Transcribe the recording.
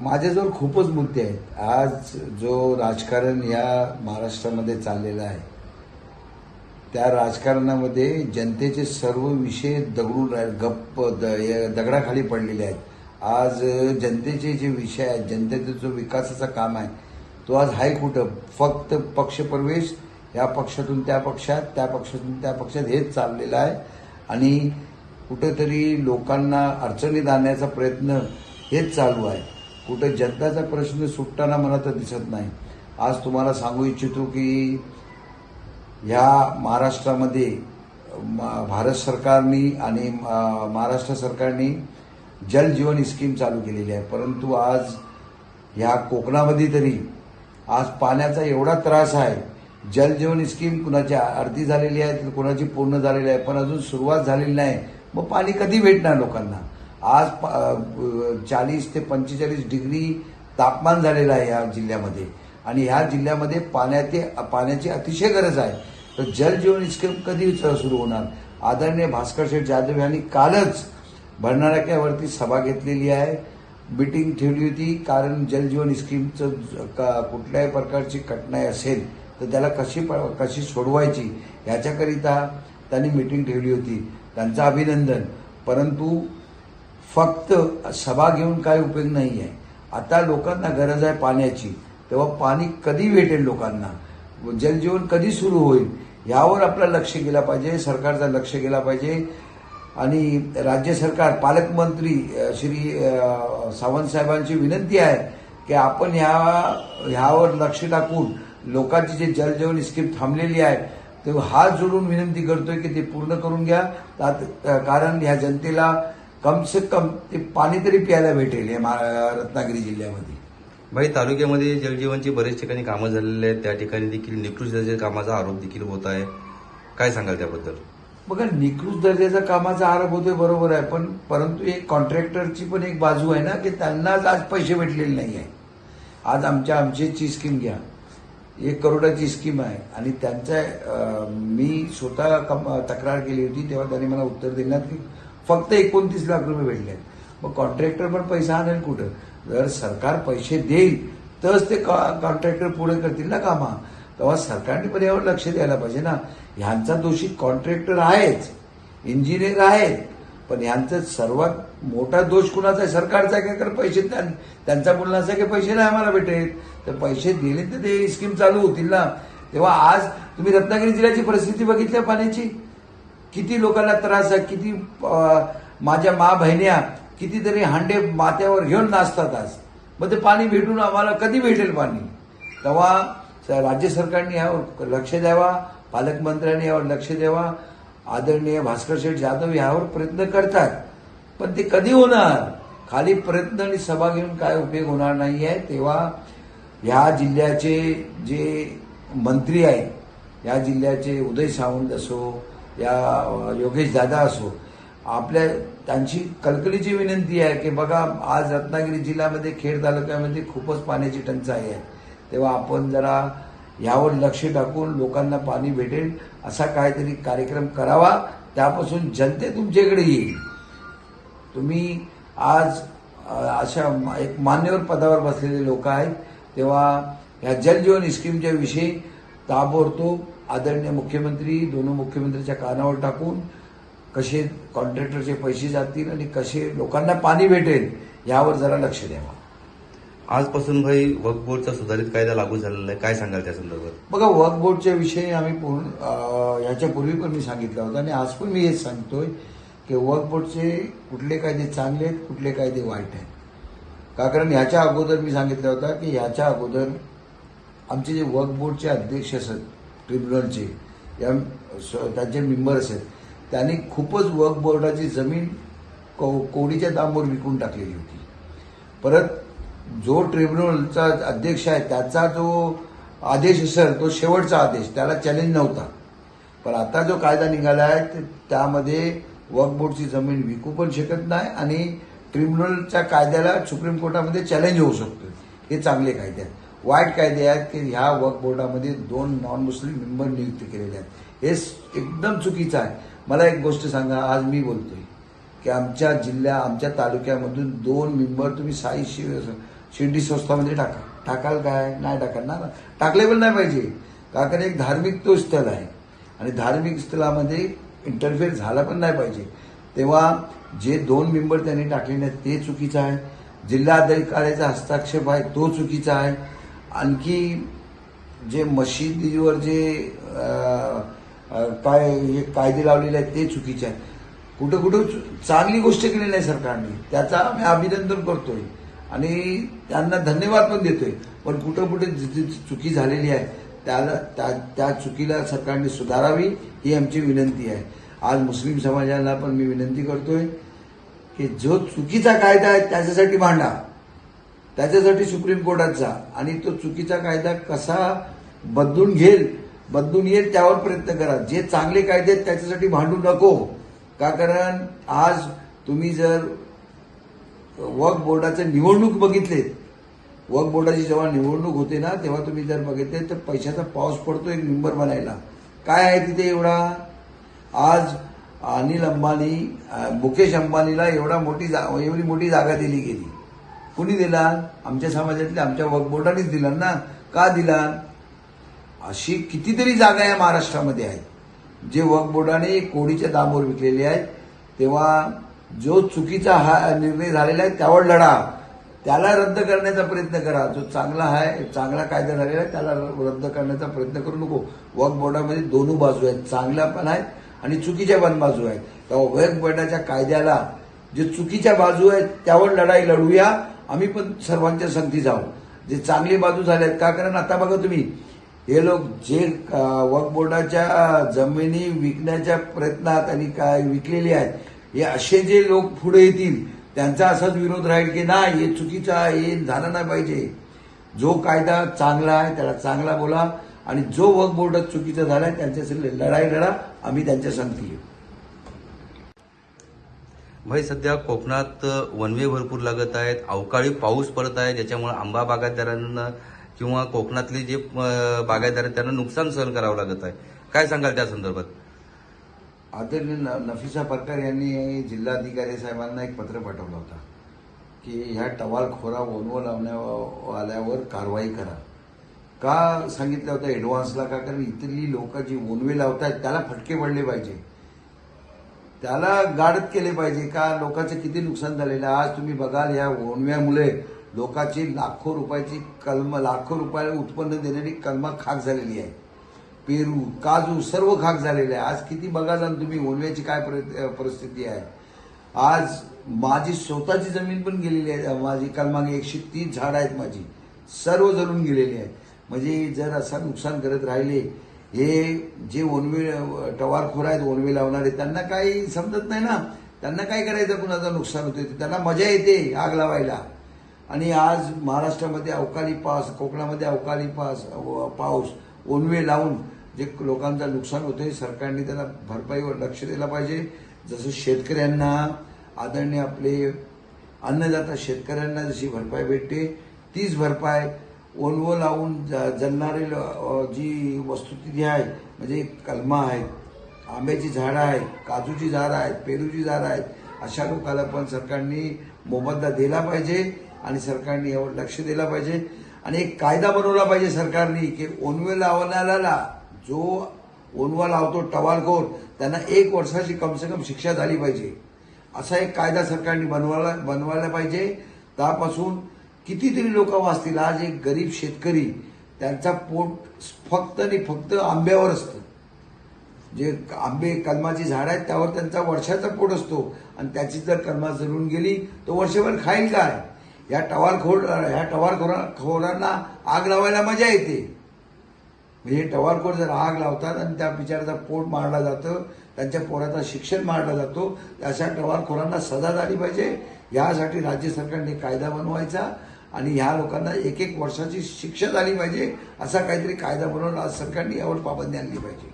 माझ्याजवळ खूपच मुद्दे आहेत. आज जो राजकारण या महाराष्ट्रामध्ये चाललेला आहे त्या राजकारणामध्ये जनतेचे सर्व विषय दगडून गप्प द- दगडाखाली पडलेले आहेत. आज जनतेचे जे विषय आहेत जनतेचा जो विकासाचा काम आहे तो आज हाय कुठं फक्त पक्षप्रवेश या पक्षातून त्या पक्षात त्या पक्षातून त्या पक्षात हेच चाललेलं आहे. आणि कुठंतरी लोकांना अडचणीत आणण्याचा प्रयत्न हेच चालू आहे. कुठं जनताचा प्रश्न सुटताना मला तर दिसत नाही. आज तुम्हाला सांगू इच्छितो की ह्या महाराष्ट्रामध्ये म- भारत सरकारनी आणि महाराष्ट्र सरकारने जल जीवन स्कीम चालू केलेली आहे. परंतु आज ह्या कोकणामध्ये तरी आज पाण्याचा एवढा त्रास आहे. जल जीवन स्कीम कुणाची अर्धी झालेली आहे तर कुणाची पूर्ण झालेली आहे पण अजून सुरुवात झालेली नाही. मग पाणी कधी भेटणार लोकांना? आज चाळीस ते पंचेचाळीस डिग्री तापमान झालेलं आहे या जिल्ह्यामध्ये. आणि ह्या जिल्ह्यामध्ये पाण्याचे पाण्याची अतिशय गरज आहे. तर जल जीवन स्कीम कधी सुरू होणार? आदरणीय भास्कर शेठ जाधव यांनी कालच भंडाऱ्यावरती सभा घेतलेली आहे. मिटिंग ठेवली होती. कारण जल जीवन स्कीमचं का- कुठल्याही प्रकारची कटनाई असेल तर त्याला कशी प- कशी सोडवायची याच्याकरिता त्यांनी मिटिंग ठेवली होती. त्यांचं अभिनंदन. परंतु फक्त सभा घेऊन काय उपयोग नाही आहे. आता लोकांना गरज आहे पाण्याची. तेव्हा पाणी कधी भेटेल लोकांना? जलजीवन कधी सुरू होईल? यावर आपलं लक्ष गेलं पाहिजे सरकारचं लक्ष गेला पाहिजे. आणि राज्य सरकार पालकमंत्री श्री सावंत साहेबांची विनंती आहे की आपण ह्या ह्यावर लक्ष टाकून लोकांची जे जलजीवन स्कीम थांबलेली आहे ते हात जोडून विनंती करतोय की ते पूर्ण करून घ्या. कारण ह्या जनतेला कम से कम ते पाणी तरी प्यायला भेटेल या रत्नागिरी जिल्ह्यामध्ये. भाई तालुक्यामध्ये जलजीवनची बरेच ठिकाणी कामं झालेली आहेत. त्या ठिकाणी देखील निकृष्ट दर्जाच्या कामाचा आरोप देखील होत आहे. काय सांगाल त्याबद्दल? बघा निकृष्ट दर्जाचा कामाचा आरोप होतोय बरोबर आहे पण परंतु एक कॉन्ट्रॅक्टरची पण एक बाजू आहे ना की त्यांनाच आज पैसे भेटलेले नाही आहे. आज आमच्या आमचेची स्कीम घ्या. एक करोडाची स्कीम आहे आणि त्यांच्या अं, मी स्वतः तक्रार केली होती तेव्हा त्यांनी मला उत्तर दिलं की फक्त एकोणतीस लाख रुपये भेटले आहेत. मग कॉन्ट्रॅक्टर पण पैसा आणेल कुठं? जर सरकार पैसे देईल तरच ते कॉन्ट्रॅक्टर पुढे करतील ना कामा. तेव्हा सरकारने पण यावर लक्ष द्यायला पाहिजे ना. ह्यांचा दोषी कॉन्ट्रॅक्टर आहेच इंजिनियर आहेत. पण ह्यांचा सर्वात मोठा दोष कुणाचा आहे? सरकारचा काय तर कारण पैसे त्यांचा बोलणं असं की पैसे नाही आम्हाला भेटेल तर पैसे दिले तर ते स्कीम चालू होतील ना. तेव्हा आज तुम्ही रत्नागिरी जिल्ह्याची परिस्थिती बघितली आहे पाण्याची? किती लोकांना त्रास आहे किती माझ्या मा बहिण्या कितीतरी हांडे माथ्यावर घेऊन नाचतात आज. मग ते पाणी भेटून आम्हाला कधी भेटेल पाणी? तेव्हा राज्य सरकारने यावर लक्ष द्यावा पालकमंत्र्यांनी यावर लक्ष द्यावा आदरणीय भास्कर शेठ जाधव यावर प्रयत्न करतात. पण ते कधी होणार? खाली प्रयत्न आणि सभा घेऊन काय उपयोग होणार नाही आहे तेव्हा ह्या जिल्ह्याचे जे मंत्री आहेत या जिल्ह्याचे उदय सावंत असो या योगेश दादा असो आपल्या त्यांची कलकलीची विनंती आहे की बघा आज रत्नागिरी जिल्ह्यामध्ये खेड तालुक्यामध्ये खूपच पाण्याची टंचाई आहे. तेव्हा आपण जरा यावर लक्ष टाकून लोकांना पाणी भेटेल असा काहीतरी कार्यक्रम करावा. त्यापासून जनते तुमच्याकडे येईल. तुम्ही आज अशा एक मान्यवर पदावर बसलेले लोक आहेत. तेव्हा ह्या जलजीवन स्कीमच्या विषयी ताबडतोब आदरणीय मुख्यमंत्री दोन मुख्यमंत्र्यांच्या कानावर टाकून कसे कॉन्ट्रॅक्टरचे पैसे जातील आणि कसे लोकांना पाणी भेटेल यावर जरा लक्ष द्यावं आजपासून भाई वक्फ बोर्डचा सुधारित कायदा लागू झालेला आहे. काय सांगाल त्या संदर्भात? बघा वर्क बोर्डच्या विषयी आम्ही पूर्ण अं, ह्याच्यापूर्वी पण मी सांगितलं होतं आणि आज पण मी हेच सांगतोय की वर्क बोर्डचे कुठले कायदे चांगले आहेत कुठले कायदे वाईट आहेत. का कारण ह्याच्या अगोदर मी सांगितलं होतं की ह्याच्या अगोदर आमचे जे वर्क बोर्डचे अध्यक्ष असत ट्रिब्युनलचे या त्यांचे मेंबर्स आहेत त्यांनी खूपच वर्क बोर्डाची जमीन को कोडीच्या दामवर विकून टाकलेली होती. परत जो ट्रिब्युनलचा अध्यक्ष आहे त्याचा जो आदेश असेल तो शेवटचा आदेश त्याला चॅलेंज नव्हता. पण आता जो कायदा निघाला आहे त्यामध्ये वर्क बोर्डची जमीन विकू पण शकत नाही आणि ट्रिब्युनलच्या कायद्याला सुप्रीम कोर्टामध्ये चॅलेंज होऊ शकतो हे चांगले कायदे आहेत. वाईट कायदे आहेत की ह्या वक्फ बोर्डामध्ये दोन नॉन मुस्लिम मेंबर नियुक्त केलेले आहेत. हे एकदम चुकीचं आहे. मला एक गोष्ट सांगा आज मी बोलतोय की आमच्या जिल्ह्या आमच्या तालुक्यामधून दोन मेंबर तुम्ही साई शिव शिर्डी संस्थामध्ये टाका. टाकाल काय? नाही टाकणार ना. टाकले पण नाही पाहिजे. कारण एक धार्मिक तो स्थळ आहे. आणि धार्मिक स्थळामध्ये इंटरफेअर झाला पण नाही पाहिजे. तेव्हा जे दोन मेंबर त्यांनी टाकलेले आहेत ते चुकीचं आहे. जिल्हाधिकाऱ्याचा हस्ताक्षेप आहे तो चुकीचा आहे. आणखी जे मशिदीवर जे काय हे कायदे लावलेले आहेत ते चुकीचे आहेत. कुठं कुठं चु- चांगली गोष्ट केलेली आहे सरकारने. त्याचा मी अभिनंदन करतोय. आणि त्यांना धन्यवाद पण देतोय. पण कुठं कुठं जिथे चुकी झालेली आहे त्याला त्या त्या चुकीला सरकारने सुधारावी ही आमची विनंती आहे. आज मुस्लिम समाजाला पण मी विनंती करतोय की जो चुकीचा कायदा आहे त्याच्यासाठी भांडा. त्याच्यासाठी सुप्रीम कोर्टात जा. आणि तो चुकीचा कायदा कसा बदलून घेईल बदलून येईल त्यावर प्रयत्न करा. जे चांगले कायदे आहेत त्याच्यासाठी भांडू नको. का कारण आज तुम्ही जर वक्फ बोर्डाचे निवडणूक बघितलेत वक्फ बोर्डाची जेव्हा निवडणूक होते ना तेव्हा तुम्ही जर बघितले तर पैशाचा पाऊस पडतो एक मेंबर बनायला काय आहे तिथे एवढा? आज अनिल अंबानी मुकेश अंबानीला एवढा मोठी जा एवढी मोठी जागा दिली गेली. कुणी दिला आमच्या समाजातले आमच्या वक्फ बोर्डानेच दिला ना. का दिला अशी कितीतरी जागा या महाराष्ट्रामध्ये आहेत. जे वक्फ बोर्डाने कोडीच्या दामवर विकलेले आहेत. तेव्हा जो चुकीचा हा निर्णय झालेला आहे त्यावर लढा. त्याला रद्द करण्याचा प्रयत्न करा. जो चांगला आहे चांगला कायदा झालेला आहे त्याला रद्द करण्याचा प्रयत्न करू नको. वक्फ बोर्डामध्ये दोन्ही बाजू आहेत. चांगल्या पण आहेत आणि चुकीच्या पण बाजू आहेत. तेव्हा वक्फ बोर्डाच्या कायद्याला जे चुकीच्या बाजू आहेत त्यावर लढाई लढूया. आम्ही पण सर्वांच्या संगती जाऊ जे चांगली बाजू झाले आहेत का कारण आता बघा तुम्ही हे लोक जे अं, वक्फ बोर्डाच्या जमिनी विकण्याच्या प्रयत्नात आणि काय विकलेले आहेत हे असे जे लोक पुढे येतील त्यांचा असाच विरोध राहील की नाही हे चुकीचा हे झालं नाही पाहिजे. जो कायदा चांगला आहे त्याला चांगला बोला आणि जो वक्फ बोर्ड चुकीचा आहे त्यांच्यासाठी लढाई लढा आम्ही त्यांच्या संगती येऊ भाई सध्या कोकणात वनवे भरपूर लागत आहेत. अवकाळी पाऊस पडत आहे ज्याच्यामुळे आंबा बागायतदारांना किंवा कोकणातले जे बागायतदार आहेत त्यांना नुकसान सहन करावं लागत आहे. काय सांगाल त्या संदर्भात? आदरणीय न- नफिसा परकार यांनी जिल्हाधिकारी साहेबांना एक पत्र पाठवलं होतं की ह्या टवालखोरा ओलवं लावण्या आल्यावर कारवाई करा. का सांगितलं होतं ऍडव्हान्सला का? कारण इथली लोक जी वनवे आहेत त्याला फटके पडले पाहिजे. त्याला गाडत केले पाहिजे का? लोकांचं किती नुकसान झालेलं आहे? आज तुम्ही बघाल या ओणव्यामुळे लोकांची लाखो रुपयाची कलम लाखो रुपये उत्पन्न देणारी कलमा खाक झालेली आहे. पेरू काजू सर्व खाक झालेले आहे. आज किती बघा जाण तुम्ही ओणव्याची काय परि- परिस्थिती आहे? आज माझी स्वतःची जमीन पण गेलेली आहे. माझी कालमागे एकशे तीस झाडं आहेत माझी. सर्व जळून गेलेली आहे. म्हणजे जर असा नुकसान करत राहिले हे जे ओनवी टवारखोर आहेत ओनवी लावणारे त्यांना काही समजत नाही ना. त्यांना काय करायचं? कुणाचं नुकसान होते त्यांना मजा येते आग लावायला. आणि आज महाराष्ट्रामध्ये अवकाळी पाऊस कोकणामध्ये अवकाळी पास व- पाऊस ओनवे लावून जे लोकांचं नुकसान होतंय सरकारने त्याला भरपाईवर लक्ष दिलं पाहिजे. जसं शेतकऱ्यांना आदरणीय आपले अन्नदाता शेतकऱ्यांना जशी भरपाई भेटते तीच भरपाई ओनवं लावून ज- जळणारे जी वस्तुस्थिती आहे म्हणजे कलमा आहेत आंब्याची झाडं आहेत काजूची झाडं आहेत पेरूची झाडं आहेत अशा लोकांना पण सरकारने मोबदला दिला पाहिजे आणि सरकारने यावर लक्ष दिलं पाहिजे. आणि एक कायदा बनवला पाहिजे सरकारने की ओनवे लावणाऱ्याला जो ओनवा लावतो टवालखोर त्यांना एक वर्षाची कमसे कम शिक्षा झाली पाहिजे. असा एक कायदा सरकारने बनवायला बनवायला पाहिजे. त्यापासून कितीतरी लोक वाचतील. आज एक गरीब शेतकरी त्यांचा पोट फक्त आणि फक्त आंब्यावर असतं. जे आंबे कलमाची झाड आहेत त्यावर त्यांचा वर्षाचा पोट असतो. आणि त्याची जर कलमा जळून गेली तो वर्षभर खाईल काय? या टवालखोर ह्या टवालखोरा खोरांना आग लावायला मजा येते. म्हणजे हे टवालखोर जर आग लावतात आणि त्या बिचाराचा पोट मारला जातं त्यांच्या पोराचा शिक्षण मारला जातो अशा टवालखोरांना सजा झाली पाहिजे. यासाठी राज्य सरकारने कायदा बनवायचा. आणि ह्या लोकांना एक एक वर्षाची शिक्षा झाली पाहिजे असा काहीतरी कायदा बनवून आज सरकारने यावर पाबंदी आणली पाहिजे.